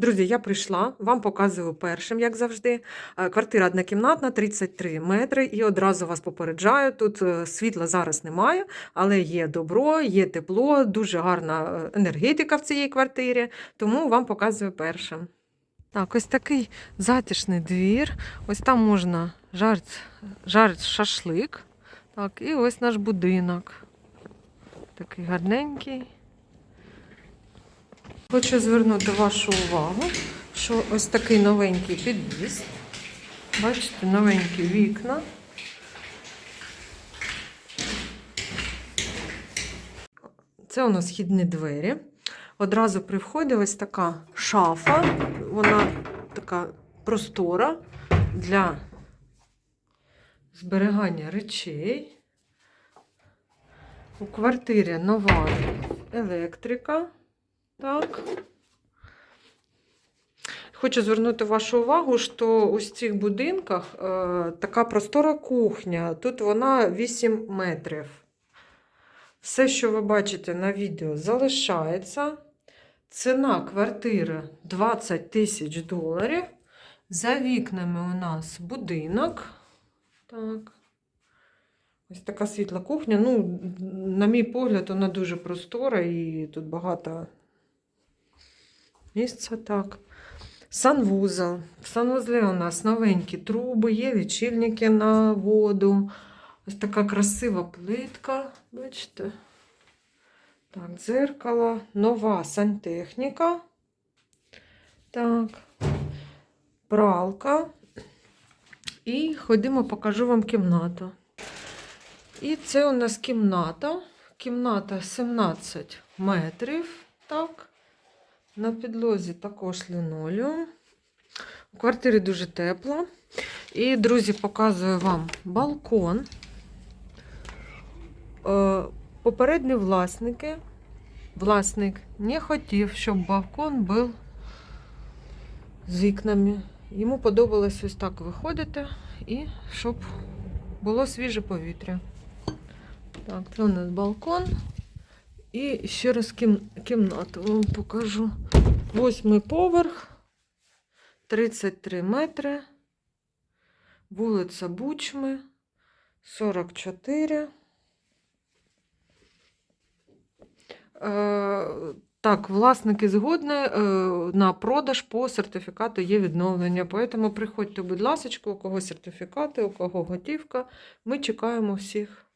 Друзі, я прийшла, вам показую першим, як завжди. Е, Квартира однокімнатна, 33 метри. І одразу вас попереджаю. Тут е, світла зараз немає, але є добро, є тепло, дуже гарна е, енергетика в цій квартирі, тому вам показую першим. Так, ось такий затишний двір. Ось там можна жарити шашлик. Так, і ось наш будинок. Такий гарненький. Хочу звернути вашу увагу, що ось такий новенький під'їзд. Бачите, новенькі вікна. Це у нас східні двері. Одразу при вході ось така шафа. Вона така простора для зберігання речей. У квартирі нова електрика. Так. Хочу звернути вашу увагу, що в цих будинках е, така простора кухня. Тут вона 8 метрів. Все, що ви бачите на відео, залишається. Ціна квартири 20 тисяч доларів. За вікнами у нас будинок. Так. Ось така світла кухня. Ну, на мій погляд, вона дуже простора і тут багато місця. Так. Санвузол. В санвузлі у нас новенькі труби, є лічильники на воду. Ось така красива плитка. Бачите? Так, дзеркало, нова сантехніка. Так, пралка. І ходимо, покажу вам кімнату. І це у нас кімната. Кімната 17 метрів. Так. На підлозі також лінолеум. У квартирі дуже тепло. І, друзі, показую вам балкон. Е, Попередні власники, власник не хотів, щоб балкон був з вікнами. Йому подобалось ось так виходити і щоб було свіже повітря. Так, це у нас балкон. І ще раз кім... кімнату вам покажу. Восьмий поверх, 33 метри, вулиця Бучми, 44. Е, так, власники згодні е, на продаж по сертифікату є відновлення. Тому приходьте, будь ласка, у кого сертифікати, у кого готівка. Ми чекаємо всіх.